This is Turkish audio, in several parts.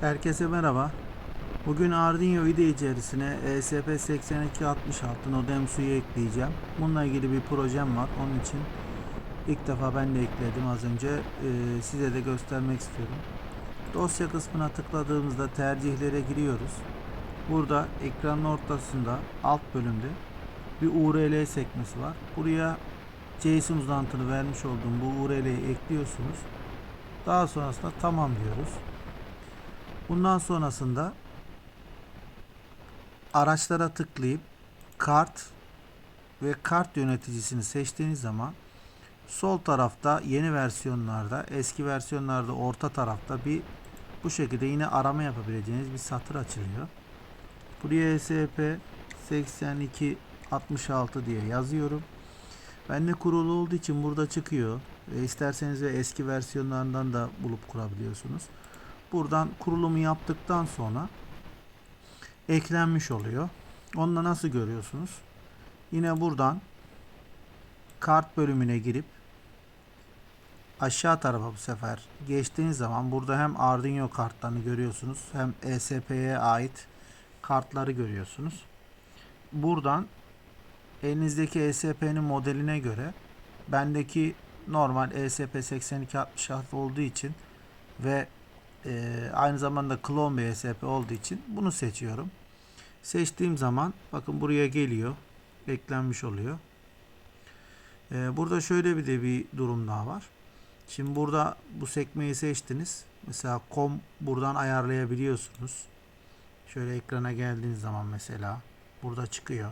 Herkese merhaba. Bugün Arduino IDE içerisine E ESP8266 Nodem suyu ekleyeceğim. Bununla ilgili bir projem var. Onun için ilk defa ben de ekledim az önce. Ee, size de göstermek istiyorum. Dosya kısmına tıkladığımızda tercihlere giriyoruz. Burada ekranın ortasında alt bölümde bir URL sekmesi var. Buraya JSON uzantını vermiş olduğum bu URL'yi ekliyorsunuz. Daha sonrasında tamam diyoruz. Bundan sonrasında araçlara tıklayıp kart ve kart yöneticisini seçtiğiniz zaman sol tarafta yeni versiyonlarda, eski versiyonlarda orta tarafta bir bu şekilde yine arama yapabileceğiniz bir satır açılıyor. Buraya ESP 8266 diye yazıyorum. Bende kurulu olduğu için burada çıkıyor. E, isterseniz de eski versiyonlarından da bulup kurabiliyorsunuz. Buradan kurulumu yaptıktan sonra eklenmiş oluyor. Onunla nasıl görüyorsunuz? Yine buradan kart bölümüne girip aşağı tarafa bu sefer geçtiğiniz zaman burada hem Arduino kartlarını görüyorsunuz hem ESP'ye ait kartları görüyorsunuz. Buradan elinizdeki ESP'nin modeline göre bendeki normal E ESP8266 olduğu için ve e, aynı zamanda klon bir ESP olduğu için bunu seçiyorum. Seçtiğim zaman bakın buraya geliyor. Eklenmiş oluyor. E, burada şöyle bir de bir durum daha var. Şimdi burada bu sekmeyi seçtiniz. Mesela com buradan ayarlayabiliyorsunuz. Şöyle ekrana geldiğiniz zaman mesela burada çıkıyor.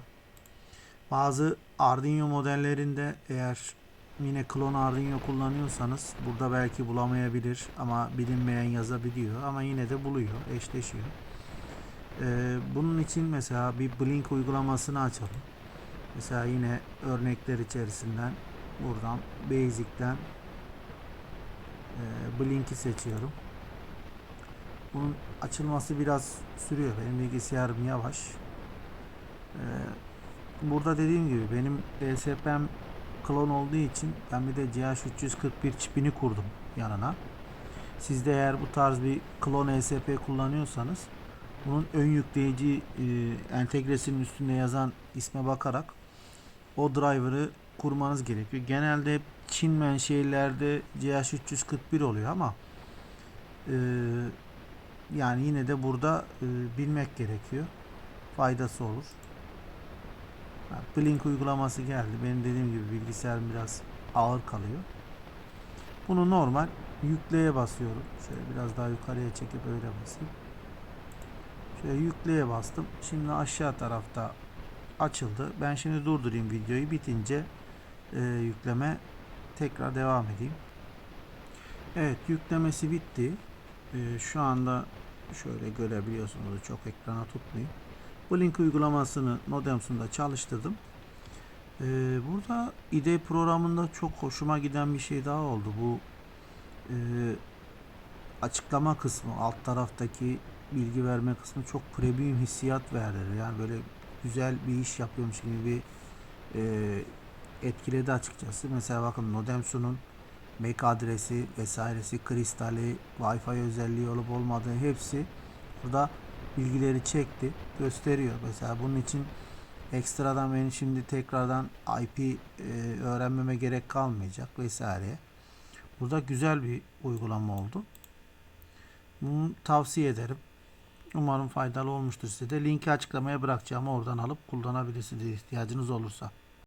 Bazı Arduino modellerinde eğer yine klon Arduino kullanıyorsanız burada belki bulamayabilir ama bilinmeyen yazabiliyor ama yine de buluyor, eşleşiyor. Ee, bunun için mesela bir Blink uygulamasını açalım. Mesela yine örnekler içerisinden buradan Basic'ten e, Blink'i seçiyorum. Bunun açılması biraz sürüyor. Benim bilgisayarım yavaş. Ee, burada dediğim gibi benim ESP'm klon olduğu için ben bir de CH341 çipini kurdum yanına. Siz de eğer bu tarz bir klon ESP kullanıyorsanız bunun ön yükleyici e, entegresinin üstünde yazan isme bakarak o driver'ı kurmanız gerekiyor. Genelde hep Çin menşeilerde CH341 oluyor ama e, yani yine de burada e, bilmek gerekiyor. Faydası olur. Blink uygulaması geldi. Benim dediğim gibi bilgisayarım biraz ağır kalıyor. Bunu normal yükleye basıyorum. Şöyle biraz daha yukarıya çekip öyle basayım. Şöyle yükleye bastım. Şimdi aşağı tarafta açıldı. Ben şimdi durdurayım videoyu. Bitince e, yükleme tekrar devam edeyim. Evet yüklemesi bitti. E, şu anda şöyle görebiliyorsunuz. Çok ekrana tutmayayım. Blink uygulamasını Nodems'unda çalıştırdım. Ee, burada IDE programında çok hoşuma giden bir şey daha oldu. Bu e, açıklama kısmı, alt taraftaki bilgi verme kısmı çok premium hissiyat verdi. Yani böyle güzel bir iş yapıyormuş gibi bir e, etkiledi açıkçası. Mesela bakın Nodemsu'nun MAC adresi vesairesi, kristali, Wi-Fi özelliği olup olmadığı hepsi burada bilgileri çekti, gösteriyor. Mesela bunun için ekstradan benim şimdi tekrardan IP e, öğrenmeme gerek kalmayacak vesaire. Burada güzel bir uygulama oldu. Bunu tavsiye ederim. Umarım faydalı olmuştur size de. Linki açıklamaya bırakacağım. Oradan alıp kullanabilirsiniz ihtiyacınız olursa.